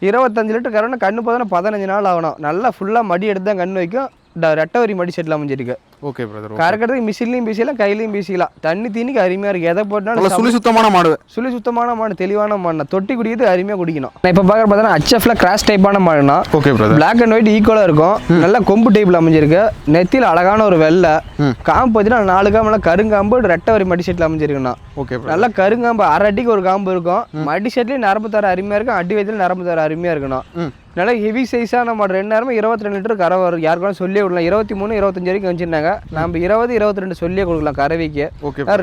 இருபத்தஞ்சு லிட்டர் கறவைனா கண்ணு போதுன்னா பதினஞ்சு நாள் ஆகணும். நல்லா ஃபுல்லாக மடி எடுத்து தான் கண்ணு வைக்கும். ட- ரெட்டவரி மடி செட்டில் அமைஞ்சிருக்கு. ஓகே பிரதர் கறக்கிறதுக்கு மிஷின்லையும் பீசிக்கலாம் கையிலையும் பீசிக்கலாம் தண்ணி தீனிக்கு அருமையாக இருக்குது எதை போட்டாலும் சுழி சுத்தமான மாடு. சுழி சுத்தமான மாடு தெளிவான மாடு தொட்டி குடிக்கிறது அருமையாக குடிக்கணும். இப்போ பார்க்குற பார்த்தீங்கன்னா ஹச்எஃப்ல கிராஸ் டைப்பான மாடுனா okay brother black and white ஈக்குவலாக இருக்கும். நல்லா கொம்பு டைப்பில் அமைஞ்சிருக்கு. நெத்தியில் அழகான ஒரு வெள்ளை. காம்பு பார்த்தீங்கன்னா நாலு காம்புலாம் கருங்காம்பு ரெட்டை வரி மடி செட்டில் அமைஞ்சிருக்குண்ணா. ஓகே பிரதர் நல்லா கருங்காம்பு அரை அடிக்கு ஒரு காம்பு இருக்கும். மடி செட்லேயும் நரம்பு தர அருமையாக இருக்கும். அடி வயதில் நரம்பு தர அருமையாக இருக்கணும் நல்லா ஹெவி சைஸான மாடு ரெண்டு நேரமும் இருபத்தி ரெண்டு லிட்டர் கரை வரும். யாருக்கும் சொல்லியே விடலாம் இருபத்தி மூணு இருபத்தஞ்சு வரைக்கும் வச்சிருந்தாங்க. நம்ம இருபது இருபத்தி ரெண்டு சொல்லியே கொடுக்கலாம் கறவைக்கு.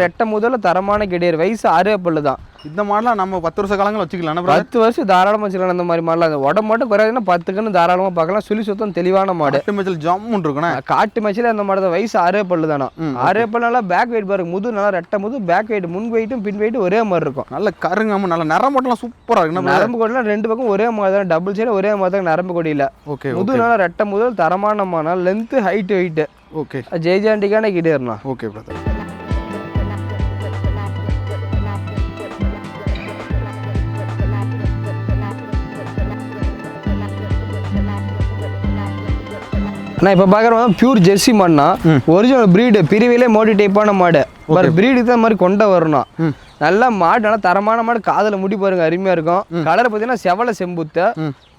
ரெட்டை முதல்ல தரமான கிடையாது வயசு ஆறே பல்லு தான். இந்த மாடலாம் நம்ம பத்து வருஷ காலங்கள் வச்சுக்கலாம் பத்து வருஷம் தாராளமாக வச்சுக்கலாம் அந்த மாதிரி மாடலாம் அந்த உடம்பு மட்டும் குறையாதுன்னா பத்து கன்று தாராளமாக பார்க்கலாம். சுழி சுத்தம் தெளிவான மாடு. எட்டு மேச்சல் ஜம்முன் இருக்குண்ணே. காட்டு மேட்சில் அந்த மாடு தான். வயசு ஆறே பல்லு தானா? ஆறே பல்லு நல்லா பேக் வெயிட் பாருங்க. முது நல்லா ரெட்டை முது பேக் வெயிட் முன் வெயிட்டும் பின் வெயிட்டும் ஒரே மாதிரி இருக்கும். நல்ல கருங்காம நல்ல நிறம் மட்டும் சூப்பரா இருக்கு? நரம்பு கொடிலாம் ரெண்டு பக்கம் ஒரே மாதிரி தான். டபுள் சைடு ஒரே மாதிரி தான் நரம்பு கொடியில் ஓகே முது நல்லா ரெட்டை முதல் தரமான மானா லென்த்து ஹைட்டு வெயிட்டு ஓகே. ஜெய்ஜாண்டிக்கான கிட்டேறணும் ஓகே பிரதர் நான் இப்போ பார்க்குற பியூர் ஜெர்சி மாடுனா ஒரிஜினல் ப்ரீடு பிரிவிலே மோடி. டைப்பான மாடு பர் ப்ரீடுக்கு தான் மாதிரி கொண்ட வரணும். நல்லா மாடு நல்லா தரமான மாடு. காதில் முடி பாருங்க அருமையாக இருக்கும். கலர் பார்த்தீங்கன்னா செவலை செம்புத்த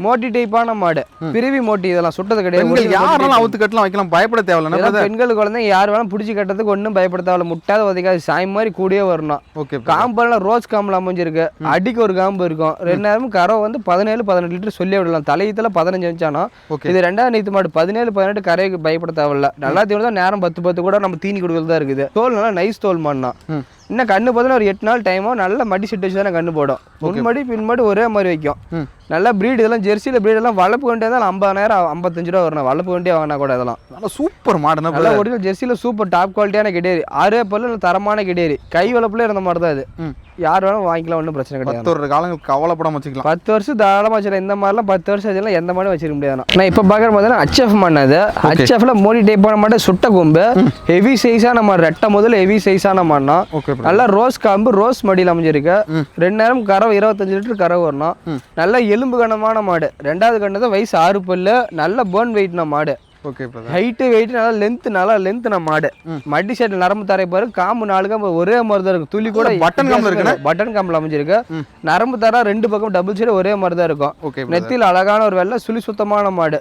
மோட்டி டைப்பான மாடு. பிரிவி மோட்டி இதெல்லாம் சுட்டது கிடையாது. யாரெல்லாம் அவுத்து கட்டலாம் வைக்கலாம். பயப்பட தேவையில்ல? பெண்கள் குழந்தைங்க யார் வேணாலும் பிடிச்சி கட்டுறதுக்கு ஒன்றும் பயப்பட தேவையில்ல. முட்டாத உதைக்காது சாய் மாதிரி கூடயே வரணும். ஓகே. காம்பெல்லாம் ரோஸ் காம்பில் அமைஞ்சிருக்கு. அடிக்கு ஒரு காம்பு இருக்கும். ரெண்டு நேரமும் கரை வந்து பதினேழு பதினெட்டு லிட்டர் சொல்லி விடலாம். தலையத்தில் பதினஞ்சு Okay. இது ரெண்டாவது நீத்து மாடு. பதினேழு பதினெட்டு கரைக்கு பயப்பட தேவையில்ல. நல்லா தீவனம் தான் நேரம் பத்து பத்து கூட நம்ம தீனி கொடுக்கறது தான் இருக்குது. தோல் நல்லா நைஸ் தோல் மாடுனா இன்னும் கண்ணு பார்த்தீங்கன்னா ஒரு எட்டு நாள் டைமோ நல்ல மடி செட்டு வச்சு தானே கண்ணு போடும். முன்மடி பின்மடி ஒரே மாதிரி வைக்கும். நல்லா ப்ரீடு இதெல்லாம் ஜெர்சியில் ப்ரீடு எல்லாம் வளர்ப்பு வண்டி இருந்தாலும் ஐம்பதாயிரம் ஐம்பத்தஞ்சு ரூபா வரணும் வளர்ப்பு வண்டியாக வாங்கினா கூட இதெல்லாம். நல்ல சூப்பர் மாடு நல்லா? ஒரிஜினல் ஜெர்சியில் சூப்பர் டாப் குவாலிட்டியான கிடையாது. ஆறே பல்லு தரமான கிடையாது. கை வளப்புல இருந்த மாதிரி தான் இது. யார் வேணாலும் வாங்கிக்கலாம் ஒன்றும் பிரச்சனை கிடையாது. ஒரு காலங்கள் கவலைப்படாம வச்சுக்கலாம். பத்து வருஷம் தாராளமாக வச்சிடலாம் இந்த மாதிரிலாம் பத்து வருஷம் வச்சிடலாம் எந்த மாடும் வச்சிருக்க முடியாது நான் இப்போ பார்க்குற மாதிரி ஹச்எஃப் மண்ணது ஹச்எஃப்ல மோடி டைப்பான மாடு சுட்ட கொம்பு. ஹெவி சைஸான மாடு. ரெட்டை முதல்ல ஹெவி சைஸான brother. நல்லா ரோஸ் காம்பு ரோஸ் மடியில் அமைஞ்சிருக்கு. ரெண்டு நேரம் கறவை இருபத்தஞ்சு லிட்டர் கறவை வரணும். நல்ல எலும்பு கனமான மாடு. ரெண்டாவது கண்ணு தான் வயசு ஆறு பல்லு. நல்ல பேர்ன் வெயிட்னா மாடு. ஓகே ஹைட்டு வெயிட் நல்லா லென்த் நல்லா லென்த் நான் மாடு. மடி செட் நரம்பு தரை பாரு. காம்பு நாலு காம்பு ஒரே மாதிரி தான் இருக்கும் துளி கூட button காம்பு இருக்குண்ணே? பட்டன் காம்பில் அமைஞ்சிருக்கு. நரம்பு தர ரெண்டு பக்கம் டபுள் சைடு ஒரே மாதிரி தான் இருக்கும். நெத்தியில் அழகான ஒரு வெள்ளை சுழி சுத்தமான மாடு.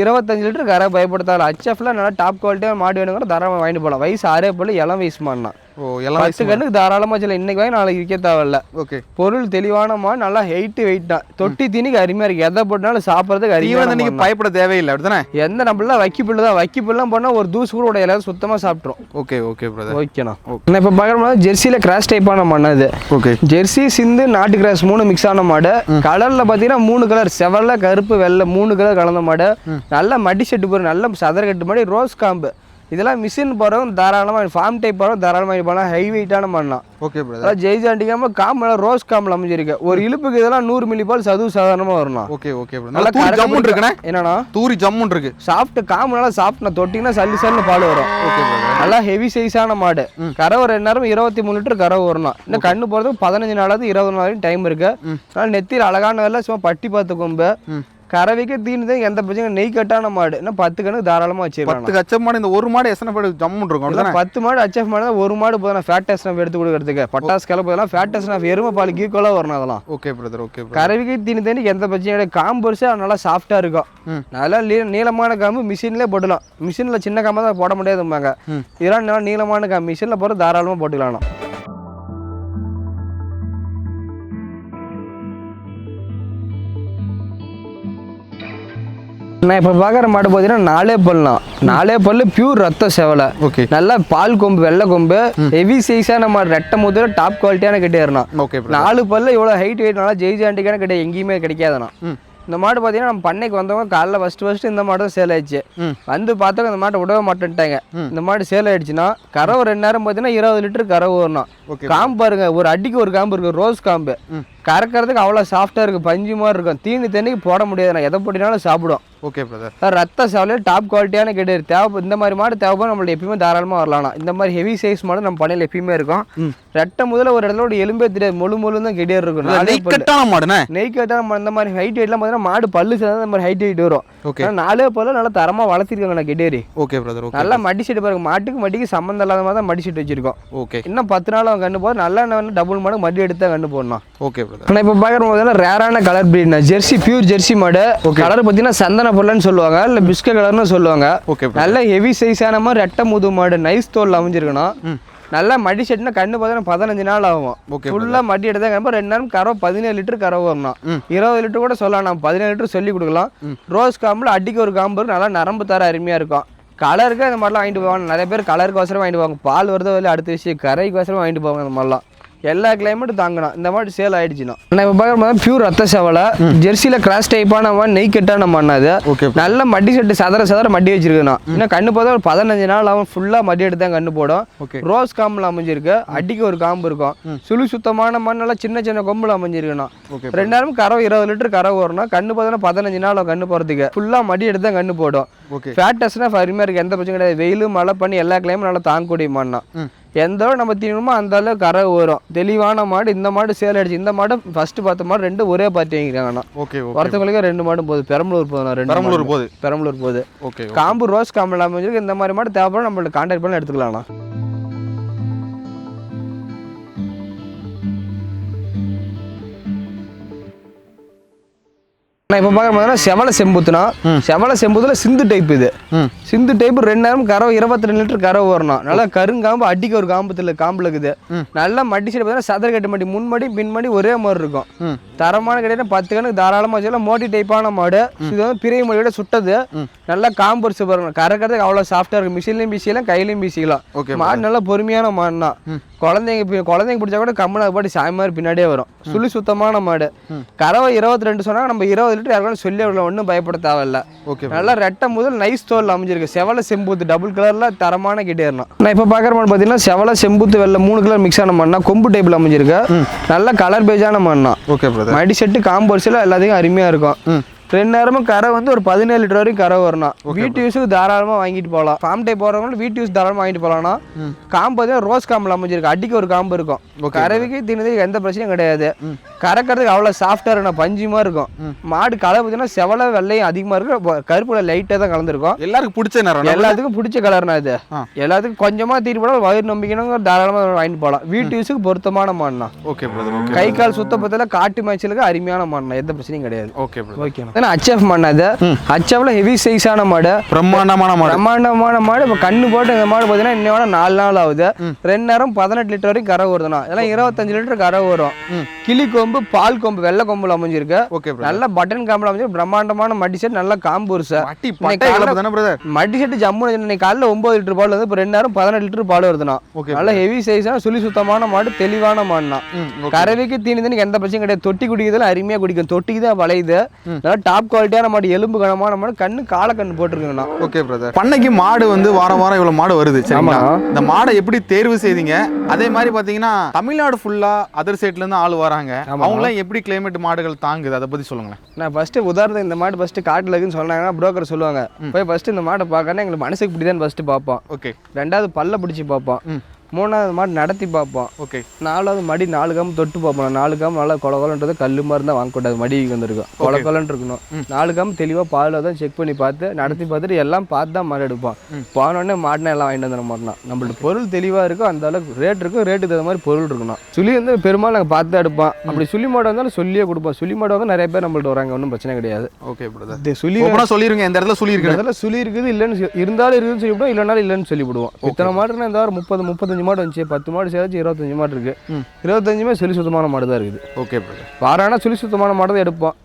இருபத்தஞ்சு லிட்டர் கரை பயப்படுத்தால ஹச்எஃப்ல நல்லா டாப் குவாலிட்டியான மாடு வேணுங்கிற தாராளமாக வாங்கிட்டு போகலாம். வயசு ஆறே போல இளம் வயசு மாடுனா ஓ எல்லாம் பத்து கண்ணுக்கு தாராளமாக வச்சுக்கலாம். இன்னைக்கு வாங்கி நாளைக்கு விற்க தேவையில்ல. ஓகே பொருள் தெளிவான மாடு நல்லா ஹைட்டு வெயிட் தான். தொட்டி தீனிக்கு அருமையாக இருக்கு. எதை போட்டாலும் சாப்பிட்றதுக்கு தண்ணிக்கு மாடுண்ணா. பயப்பட தேவையில்லை அப்படிதானே எந்த நம்மள வைக்கி புல்லு தான். வைக்கி புல்லாம் போனால் ஒரு தூசு கூட உடைய எல்லாரும் சுத்தமாக சாப்பிட்ரும் ஓகே ஓகே பிரதர் ஓகேண்ணா நான். இப்போ பார்க்குற மாதிரி ஜெர்சியில் கிராஸ் டைப்பான மண்ணு இது. ஓகே ஜெர்சி சிந்து நாட்டு கிராஸ் மூணு மிக்ஸ் ஆன மாடு. கலரில் பார்த்தீங்கன்னா மூணு கலர் செவல்ல கருப்பு வெள்ளை மூணு கலர் கலந்த மாடு. நல்ல மடி செட்டு போகிற நல்ல சதர கட்டு மாடு. ரோஸ் காம்பு இதெல்லாம் மிஷின் போகிறவங்க தாராளமாக ஃபார்ம் டைப் போகிறவங்க தாராளமாக பண்ணலாம். ஹை வெயிட்டான பண்ணலாம் ஓகே அதாவது ஜெய்ஜாண்டிக்காம காம்பெல்லாம் ரோஸ் காம்பில் அமைஞ்சிருக்கு. ஒரு இழுப்புக்கு இதெல்லாம் நூறு மில்லி பால் சதுவு சாதாரணமாக வரணும். ஓகே ஓகே நல்லா ஜம்முன் இருக்குண்ணே. என்னன்னா தூரி ஜம்முன் இருக்கு. சாப்பிட்டு காம்பு நல்லா சாப்பிட்டு தொட்டிங்கன்னா சல்லி சல்லு பால் வரும். ஓகே நல்லா ஹெவி சைஸான மாடு. கறவை ரெண்டு நேரம் இருபத்தி மூணு லிட்டர் கறவை வரணும். இன்னும் கண்ணு போகிறதுக்கு பதினஞ்சு நாளாவது இருபது நாள் வரைக்கும் டைம் இருக்கு அதனால நெத்தியில் அழகான வேலை சும்மா பட்டி பார்த்து கொம்பு. கறவைக்கு தீனு எந்த பிரச்சனையும் நெய் கட்டான மாடு. இன்னும் பத்து கணக்கு தாராளமாக வச்சிருக்கலாம் பத்து கச்ச மாடு இந்த ஒரு மாடு எத்தனை பேர் ஜம்முன் இருக்கும். பத்து மாடு அச்எஃப் மாடு தான் ஒரு மாடு போதும். ஃபேட் டெஸ்ட் எடுத்து கொடுக்கறதுக்கு. பட்டாசு கிளப்பு இதெல்லாம் ஃபேட் டெஸ்ட் எருமை பால் ஈக்குவலாக வரணும் அதெல்லாம். ஓகே பிரதர் ஓகே கறவைக்கு தீனி தண்ணி எந்த பிரச்சனையும் கிடையாது காம்பு பெருசா நல்லா சாஃப்டாக இருக்கும். நல்லா நீ நீளமான காம்பு மிஷின்லேயே போட்டுக்கலாம் மிஷினில் சின்ன காம்பு தான் போட முடியாதும்பாங்க. இதெல்லாம் நீளமான காம்பு. மிஷினில் போட்டு தாராளமாக போட்டுக்கலாம். நான் இப்போ பார்க்குற மாடு பார்த்தீங்கன்னா நாலே பல்லாம் நாலே பல்லு பியூர் ரத்த செவலை. ஓகே நல்லா பால் கொம்பு வெள்ளை கொம்பு ஹெவி சைஸான மாடு. ரெட்டை முதல்ல டாப் குவாலிட்டியான கிட்டே ஓகே நாலு பல்ல இவ்வளோ ஹைட் வெயிட் நல்லா ஜெய்ஜாண்டிக்கான கிடையாது எங்கேயுமே கிடைக்காதுண்ணா இந்த மாடு பார்த்தீங்கன்னா நம்ம பண்ணைக்கு வந்தவங்க காலைல ஃபஸ்ட்டு ஃபஸ்ட்டு இந்த மாடு தான் சேல் ஆயிடுச்சு. வந்து பார்த்தவங்க இந்த மாட்டை விடவே மாட்டேன்ட்டாங்க. இந்த மாடு சேல் ஆயிடுச்சுன்னா கறவை ரெண்டு நேரம் பார்த்தீங்கன்னா இருபது லிட்டர் கறவை வரணும். காம்பு பாருங்க ஒரு அடிக்கு ஒரு காம்பு இருக்கு ரோஸ் காம்பு. கறக்கிறதுக்கு அவ்வளோ சாஃப்டாக இருக்கு பஞ்சு மாதிரி இருக்கும். தீனி தண்ணிக்கு போட முடியாது நான் எதை போட்டினாலும் சாப்பிடும். ஓகே பிரதர் சார் ரத்த சாவலையில் டாப் குவாலிட்டியான கிடையாது தேவை இந்த மாதிரி மாடு தேவைப்படும் நம்மள்ட்ட எப்பயுமே தாராளமாக வரலாம் இந்த மாதிரி ஹெவி சைஸ் மாடு நம்ம பண்ணையில் எப்பயுமே இருக்கும். ரெட்டை முதல்ல ஒரு இடத்துல ஒரு எலும்பே தெரியாது. முழு முழு தான் கிடையாது இருக்கும். கட்டான மாடுண்ணே? நெய் கேட்டால் நம்ம இந்த மாதிரி ஹைட் வெயிட்லாம் பார்த்தீங்கன்னா மாடு பல்லு சேர்ந்தா இந்த மாதிரி ஹைட் வெயிட் வரும். ஓகே நாலே பல்லு நல்லா தரமாக வளர்த்திருக்காங்க நான் கெடேரி ஓகே பிரதர் நல்லா மடி செட்டு பாருங்க. மாட்டுக்கு மடிக்கு சம்மந்தம் இல்லாத மாதிரி தான் மடி செட்டு வச்சிருக்கோம். ஓகே இன்னும் பத்து நாள் அவன் கண்ணு போது நல்லா என்ன டபுள் மாடு மடி எடுத்து தான் கண்ணு போடணும். ஓகே பிரதர் நான் இப்போ பார்க்குற போதெல்லாம் ரேரான கலர் பிரீட்னா ஜெர்சி பியூர் ஜெர்சி மாடு. கலர் பார்த்தீங்கன்னா சந்தன பொருள்னு சொல்லுவாங்க இல்லை பிஸ்க கலர்னு சொல்லுவாங்க. ஓகே நல்ல ஹெவி சைஸான மாதிரி ரெட்டை முது மாடு நைஸ் தோல் அமைஞ்சிருக்கணும். நல்லா மடி செட்டுனா கண்ணு பார்த்தீங்கன்னா பதினஞ்சு நாள் ஆகும். Okay, ஃபுல்லாக மடி எடுத்தா கண்டிப்பாக ரெண்டு நேரம் கறவை பதினேழு லிட்டர் கறவை வரணும். இருபது லிட்டர் கூட சொல்லலாம் நம்ம பதினேழு லிட்டர் சொல்லி கொடுக்கலாம். ரோஸ் காம்பில் அடிக்க ஒரு காம்பு நல்லா நரம்பு தர அருமையாக இருக்கும். கலருக்கு அந்த மாதிரிலாம் வாங்கிட்டு போவாங்க. நிறைய பேர் கலருக்கு வாங்கிட்டு போவாங்க. பால் வருதோ இல்லை அடுத்த விஷயம் கரைக்கு வாங்கிட்டு போவாங்க அந்த மாதிரிலாம். எல்லா கிளைமேட்டும் தாங்கணும் இந்த மாதிரி சேல் ஆயிடுச்சுன்னா நான் இப்போ பார்க்குற மாதிரி பியூர் ரத்த சேவலை ஜெர்சியில் கிராஸ் டைப்பான நெய் கெட்டான மண்ணாது. நல்ல மடி செட்டு சதற சதற மடி வச்சிருக்கணும் இன்னும் கண்ணு பார்த்தா ஒரு பதினஞ்சு நாள் ஆகும் ஃபுல்லாக மடி எடுத்து தான் கண்ணு போடும். ரோஸ் காம்பில் அமைஞ்சிருக்கு. அடிக்கு ஒரு காம்பு இருக்கும். சுழி சுத்தமான மண் நல்லா சின்ன சின்ன கொம்பில் அமைஞ்சிருக்கணும் ரெண்டாயிரம் கறவை இருபது லிட்டர் கறவை வரணும் கண்ணு பார்த்தோன்னா பதினஞ்சு நாள் கண்ணு போகிறதுக்கு ஃபுல்லாக மடி எடுத்து தான் கண்ணு போடும். ஃபேட்டஸ்னா அருமையாக இருக்குது எந்த பிரச்சனையும் கிடையாது. வெயில் மழை பண்ணி எல்லா கிளைமும் நல்லா தாங்கக்கூடிய மண்ணா எந்த அளவு நம்ம தீனமோ அந்த அளவு கரை வரும் தெளிவான மாடு இந்த மாடு சேல் அடிச்சு இந்த மாடு ஃபர்ஸ்ட் பார்த்த மாடு ரெண்டு ஒரே பார்ட்டி வாங்கிக்கிறாங்கண்ணா ஓகே ஒருத்தவங்களுக்கு ரெண்டு மாடும் போகுது பெரம்பலூர் போதும் ரெண்டு பெரம்பலூர். போகுது. பெரம்பலூர் போகுது ஓகே காம்பு ரோஸ் காம்பு இல்லாமல் இந்த மாதிரி மாடு தேவைப்படும் நம்மள்ட்ட கான்டாக்ட் பண்ணி எடுத்துக்கலாம்ண்ணா. நான் இப்போ பார்க்குற மாதிரி செவலை செம்புத்துனா செவலை செம்புத்துல சிந்து டைப் இது. சிந்து டைப் ரெண்டு நேரம் கறவை இருபத்தி ரெண்டு லிட்டர் கறவை வரணும். நல்லா கருங்காம்பு அடிக்க ஒரு காம்புல காம்புல இருக்குது நல்லா மடி சைடு பார்த்தீங்கன்னா சதுர கட்டு மடி முன்மடி பின்மடி ஒரே மாதிரி இருக்கும். தரமான கிடையாது பத்து கணக்கு தாராளமாக வச்சுக்கலாம். மோட்டி டைப்பான மாடு. இது வந்து பிரிய மொழியோட சுட்டது. நல்லா காம்பு வச்சு பாருங்க. கறக்கிறதுக்கு அவ்வளோ சாஃப்டாக இருக்கும் மிஷின்லையும் பீசிக்கலாம் கையிலையும் பீசிக்கலாம் மாடு நல்லா பொறுமையான மாடு தான் குழந்தைங்க குழந்தைங்க பிடிச்சா கூட கம்மனை பாட்டி சாய் மாதிரி பின்னாடியே வரும். சுழி சுத்தமான மாடு. கறவை இருபத்தி ரெண்டு சொன்னாங்க நம்ம இருபது லிட்டர் யாருக்கும் சொல்லி விடலாம் ஒன்றும் பயப்பட தேவையில்ல. ஓகே. நல்லா ரெட்டை முதல் நைஸ் தோல் அமைஞ்சிருக்கு. செவல செம்பூத்து டபுள் கலர்ல தரமான கிட்டேறணும் நான் இப்போ பார்க்குற மாதிரி பார்த்தீங்கன்னா செவல செம்பூத்து வெள்ளை மூணு கலர் மிக்ஸ் ஆன மண்ணா கொம்பு டைப்பில் அமைஞ்சிருக்கு. நல்ல கலர் பேஜான மண்ணா ஓகே மடி செட்டு காம்பர்ஸில் எல்லாத்துக்கும் அருமையாக இருக்கும். ரெண்டு நேரமும் கரை வந்து ஒரு பதினேழு லிட்டர் வரைக்கும் கரை வரணும். வீட்டு யூஸுக்கு தாராளமாக வாங்கிட்டு போகலாம் ஃபார்ம் டைப் போகிறவங்களும் வீட்டு யூஸ் தாராளமாக வாங்கிட்டு போகலாம்னா காம்பு பார்த்தீங்கன்னா ரோஸ் காம்பில் அமைஞ்சிருக்கு. அடிக்க ஒரு காம்பு இருக்கும். கறவைக்கு தின்னதுக்கு எந்த பிரச்சனையும் கிடையாது. கறக்கிறதுக்கு அவ்வளோ சாஃப்டாக இருக்கும் பஞ்சு மாதிரி இருக்கும். மாடு கலர் பார்த்தீங்கன்னா செவலை வெள்ளையும் அதிகமாக இருக்கும் கருப்புல லைட்டாக தான் கலந்துருக்கும். எல்லாருக்கும் பிடிச்ச நேரம் எல்லாத்துக்கும் பிடிச்ச கலர்னா இது. எல்லாத்துக்கும் கொஞ்சமாக தீட்டு போட வயிறு நம்பிக்கணும் தாராளமாக வாங்கிட்டு போகலாம் வீட்டு யூஸுக்கு பொருத்தமான மாடுனா ஓகே கை கால் சுத்தப்பத்தில் காட்டு மேய்ச்சலுக்கு அருமையான மாடுனா எந்த பிரச்சனையும் கிடையாது. ஓகே ஓகேண்ணா ஏன்னா ஹச்எஃப் மாடு ஹச்எஃப்ல ஹெவி சைஸான மாடு. பிரம்மாண்டமான மாடு. பிரம்மாண்டமான மாடு. இப்போ கண்ணு போட்டு இந்த மாடு பார்த்தீங்கன்னா இன்னையோட நாலு நாள் ஆகுது. ரெண்டு நேரம் பதினெட்டு லிட்டர் வரைக்கும் கரை வருதுண்ணா இதெல்லாம் இருபத்தஞ்சு லிட்டர் கரை வரும் கிளி கொம்பு பால் கொம்பு வெள்ளை கொம்புல அமைஞ்சிருக்கு. ஓகே நல்ல பட்டன் காம்பில் அமைஞ்சு பிரம்மாண்டமான மடி செட் நல்ல காம்பு பிரதர் மடி செட்டு ஜம்மு இன்னைக்கு காலைல ஒன்பது லிட்டர் பால் வந்து இப்போ ரெண்டு நேரம் பதினெட்டு லிட்டர் பால் வருதுண்ணா. நல்ல ஹெவி சைஸான சுழி சுத்தமான மாடு தெளிவான மாடுண்ணா. ம் ஓகே. கறவைக்கு தீனி தண்ணி எந்த பிரச்சனையும் கிடையாது. தொட்டி குடிக்கிறதுல அருமையாக குடிக்கும். தொட்டிக்கு தான் வளையுது டாப் குவாலிட்டியான மாடு எலும்பு கனமான மாடு கண்ணு காலை கண்ணு போட்டிருக்குங்கண்ணா. ஓகே பிரதர் பண்ணைக்கு மாடு வந்து வாரம் வாரம் இவ்வளவு மாடு வருது சரிங்களா. இந்த மாடை எப்படி தேர்வு செய்தீங்க? அதே மாதிரி பாத்தீங்கன்னா தமிழ்நாடு ஃபுல்லா அதர் சைட்ல இருந்து ஆள் வராங்க. அவங்களாம் எப்படி கிளைமேட் மாடுகள் தாங்குது? அதை பத்தி சொல்லுங்களேன். நான் ஃபஸ்ட்டு உதாரணத்துக்கு இந்த மாடு ஃபஸ்ட்டு காட்டில் இருக்குன்னு சொன்னாங்கன்னா புரோக்கர் சொல்லுவாங்க. போய் ஃபஸ்ட்டு இந்த மாடை பார்க்கறேன்னா எங்களுக்கு மனசுக்கு பிடிதான் ஃபஸ்ட்டு பார்ப்போம் ஓகே ரெண்டாவது பல்ல பிடிச்சி பார்ப்போம். மூணாவது மாடு நடத்தி பார்ப்போம். ஓகே. நாலாவது மடி நாலு காம் தொட்டு பார்ப்போம். நாலு காம் நல்லா கொல கொலன்றது கல் மாதிரி தான் வாங்கக்கூடாது. மடிக்கு வந்துருக்கும். கொல கொலன்னு இருக்கணும். நாலு காம் தெளிவாக பாலில் தான் செக் பண்ணி பார்த்து நடத்தி பார்த்துட்டு எல்லாம் பார்த்து தான் மாடு எடுப்போம். போனோடனே மாட்டினா எல்லாம் வாங்கிட்டு வந்துட மாட்டோம் நம்மள்ட்ட பொருள் தெளிவாக இருக்கும். அந்த அளவுக்கு ரேட் இருக்கும். ரேட்டுக்கு தகுந்த மாதிரி பொருள் இருக்கணும். சுழி வந்து பெரும்பாலும் நாங்கள் பார்த்து தான் எடுப்போம். அப்படி சுழி மாடு வந்தாலும் சொல்லியே கொடுப்போம். சுழி மாடு வந்து நிறைய பேர் நம்மள்ட்ட வராங்க. ஒன்றும் பிரச்சனை கிடையாது. ஓகே சுழி சொல்லிருங்க. இந்த இடத்துல சொல்லிருக்கேன் அதெல்லாம் சுழி இருக்குது இல்லைன்னு சொல்லி- இருந்தாலும் இருக்குதுன்னு சொல்லிவிடுவோம். இல்லைனாலும் இல்லைன்னு சொல்லிவிடுவோம். இத்தனை மாடுனா இந்த முப்பது முப்பத்தஞ்சு மாடு வந்துச்சு பத்து மாடு சேர்த்து இருபத்தஞ்சு மாடு இருக்கு. ம். இருபத்தஞ்சுமே சுழி சுத்தமான மாடு தான் இருக்குது. ஓகே வாரானா சுழி சுத்தமான மாடு தான் எடுப்போம்.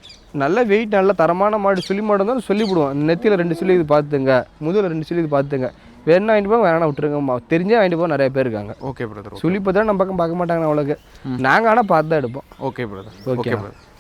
நல்ல வெயிட் நல்ல தரமான மாடு சுழி மாடு இருந்தாலும் சொல்லிவிடுவோம் நெத்தியில் ரெண்டு சுழி இது பார்த்துங்க முதுகில் ரெண்டு சுழி இது பார்த்துங்க. வேணா வாங்கிட்டு போங்க வேணா விட்டுருங்க. தெரிஞ்சே வாங்கிட்டு போக நிறைய பேர் இருக்காங்க. ஓகே பிரதர் சுழி பார்த்தா நம்ம பக்கம் பார்க்க மாட்டாங்க அவ்வளோக்கு நாங்கள் ஆனால் பார்த்து தான் எடுப்போம். Okay brother Okay. Okay brother